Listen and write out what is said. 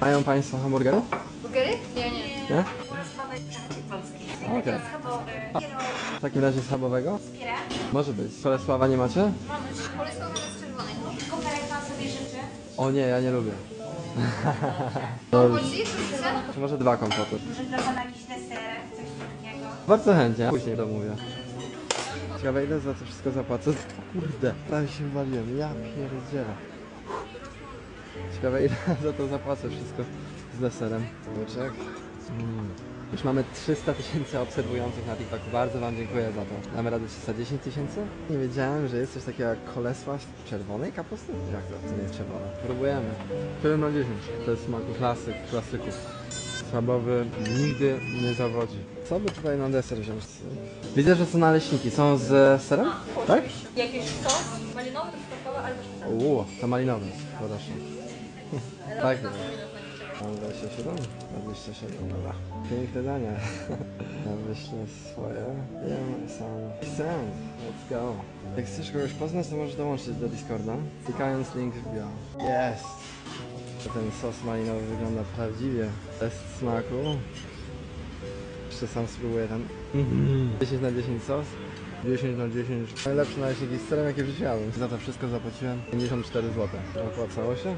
Mają Państwo hamburgery? Burgery? Ja nie. Nie? Mamy przechodzi polski. Okej. Schabowy. W takim razie schabowego? Może być. Bolesława nie macie? Mamy bolesława bez czerwonej. Kucharek pan sobie życzy. O nie, ja nie lubię. Chodzi? Co chce? Czy może dwa kompoty? Może dla pana jakiś deserek, coś takiego. Bardzo chętnie. Później domówię. Ciekawe ile za to wszystko zapłacę? Kurde, prawie się wywaliłem. Ja pierdzielę. Ciekawe ile za to zapłacę wszystko z deserem. Łyczek. Mm. Już mamy 300 tysięcy obserwujących na TikToku. Bardzo Wam dziękuję za to. Damy radę 310 tysięcy? Nie wiedziałem, że jest coś takiego jak kolesła czerwonej kapusty. Jak to? To nie jest czerwona. Próbujemy. 7 na 10. To jest smaku klasyk, klasyków. Schabowy nigdy nie zawodzi. Co by tutaj na deser wziąć? Widzę, że są naleśniki. Są z serem? Tak? Jakiś sos malinowy, truskawkowy albo szpitałowy. Uuu, to malinowe. Proszę. Tak. Mam 27? 27, dobra. Piękne dania. Ja wyślę swoje. Jem sam. Send. Let's go. Jak chcesz kogoś poznać, to możesz dołączyć do Discorda. Klikając link w bio. Jest. Ten sos malinowy wygląda prawdziwie. Test smaku. Jeszcze sam spróbuję ten. 10 na 10 sos. 10 na 10. Najlepsze naleśniki z serem jakie wziąłem. Za to wszystko zapłaciłem 54 zł. Opłacało się?